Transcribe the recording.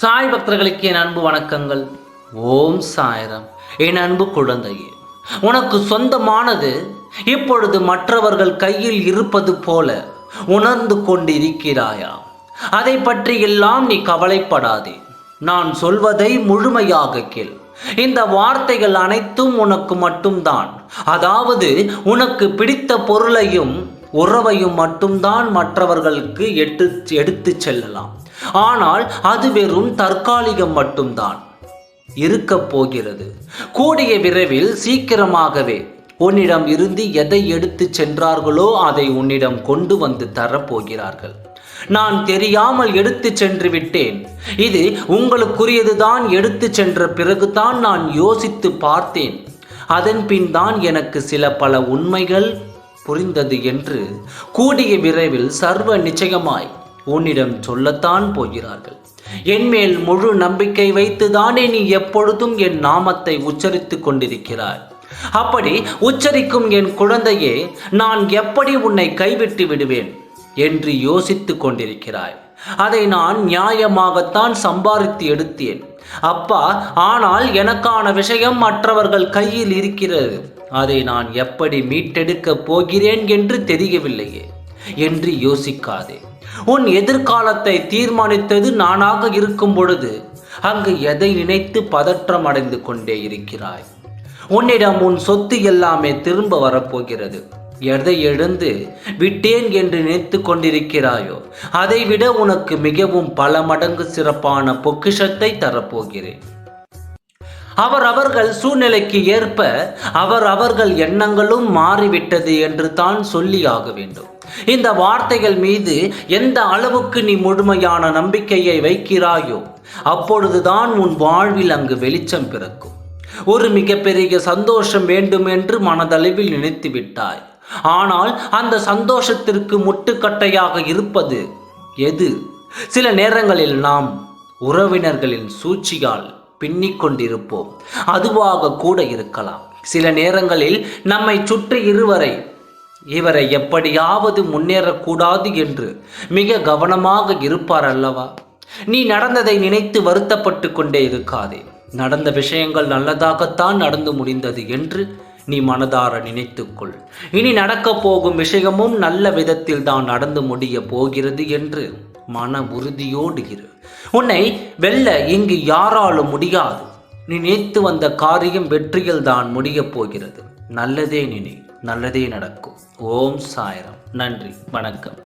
சாய் பக்தர்களுக்கு என் அன்பு வணக்கங்கள். ஓம் சாயரம். என் அன்பு குழந்தையே உனக்கு சொந்தமானது இப்பொழுது மற்றவர்கள் கையில் இருப்பது போல உணர்ந்து கொண்டிருக்கிறாயா? அதை பற்றி எல்லாம் நீ கவலைப்படாதே. நான் சொல்வதை முழுமையாக கேள். இந்த வார்த்தைகள் அனைத்தும் உனக்கு மட்டும்தான். அதாவது உனக்கு பிடித்த பொருளையும் உறவையும் மட்டும்தான் மற்றவர்களுக்கு எட்டு எடுத்துச் செல்லலாம். ஆனால் அது வெறும் தற்காலிகம் மட்டும்தான். இருக்கப் போகிறது. கூடிய விரைவில் சீக்கிரமாகவே உன்னிடம் இருந்து எதை எடுத்து சென்றார்களோ அதை உன்னிடம் கொண்டு வந்து தரப்போகிறார்கள் நான் தெரியாமல் எடுத்து சென்று விட்டேன். இது உங்களுக்குரியதுதான் எடுத்து சென்ற பிறகுதான் நான் யோசித்து பார்த்தேன். அதன் பின் தான் எனக்கு சில பல உண்மைகள் புரிந்தது என்று. கூடிய விரைவில் சர்வ நிச்சயமாய் உன்னிடம் சொல்லத்தான் போகிறார்கள். என்மேல் முழு நம்பிக்கை வைத்துதானே நீ எப்பொழுதும் என் நாமத்தை உச்சரித்துக் கொண்டிருக்கிறாய். அப்படி உச்சரிக்கும் என் குழந்தையே நான் எப்படி உன்னை கைவிட்டு விடுவேன்? என்று யோசித்துக் கொண்டிருக்கிறாய். அதை நான் நியாயமாகத்தான் சம்பாதித்து எடுத்தேன். அப்பா ஆனால் எனக்கான விஷயம் மற்றவர்கள் கையில் இருக்கிறது. அதை நான் எப்படி மீட்டெடுக்கப் போகிறேன் என்று தெரியவில்லையே என்று யோசிக்காதே. உன் எதிர்காலத்தை தீர்மானித்தது நானாக இருக்கும் பொழுது அங்கு எதை நினைத்து பதற்றம் அடைந்து கொண்டே இருக்கிறாய்? உன்னிடம் உன் சொத்து எல்லாமே திரும்ப வரப்போகிறது. எதை எழுந்து விட்டேன் என்று நினைத்து கொண்டிருக்கிறாயோ அதைவிட உனக்கு மிகவும் பல மடங்கு சிறப்பான பொக்கிஷத்தை தரப்போகிறேன். அவர் அவர்கள் சூழ்நிலைக்கு ஏற்ப அவர் அவர்கள் எண்ணங்களும் மாறிவிட்டது என்று தான் சொல்லியாக வேண்டும். இந்த வார்த்தைகள் மீது எந்த அளவுக்கு நீ முழுமையான நம்பிக்கையை வைக்கிறாயோ அப்பொழுதுதான் உன் வாழ்வில் அங்கு வெளிச்சம் பிறக்கும். ஒரு மிகப்பெரிய சந்தோஷம் வேண்டும் என்று மனதளவில் நினைத்து விட்டாய். ஆனால் அந்த சந்தோஷத்திற்கு முட்டுக்கட்டையாக இருப்பது எது? சில நேரங்களில் நாம் உறவினர்களின் சூழ்ச்சியால் பின்னிக் கொண்டிருப்போம் அதுவாக கூட இருக்கலாம். சில நேரங்களில் நம்மை சுற்றி இருவரை இவரை எப்படியாவது முன்னேறக்கூடாது என்று மிக கவனமாக இருப்பார் அல்லவா? நீ நடந்ததை நினைத்து வருத்தப்பட்டு கொண்டே இருக்காதே. நடந்த விஷயங்கள் நல்லதாகத்தான் நடந்து முடிந்தது என்று நீ மனதார நினைத்துக்கொள் இனி நடக்கப் போகும் விஷயமும் நல்ல விதத்தில் தான் நடந்து முடிய போகிறது என்று மன உறுதியோடு இரு. உன்னை வெல்ல இங்கு யாராலும் முடியாது. நீ நினைத்து வந்த காரியம் வெற்றியில் தான் முடியப் போகிறது. நல்லதே நினை நல்லதே நடக்கும். ஓம் சாயரம். நன்றி வணக்கம்.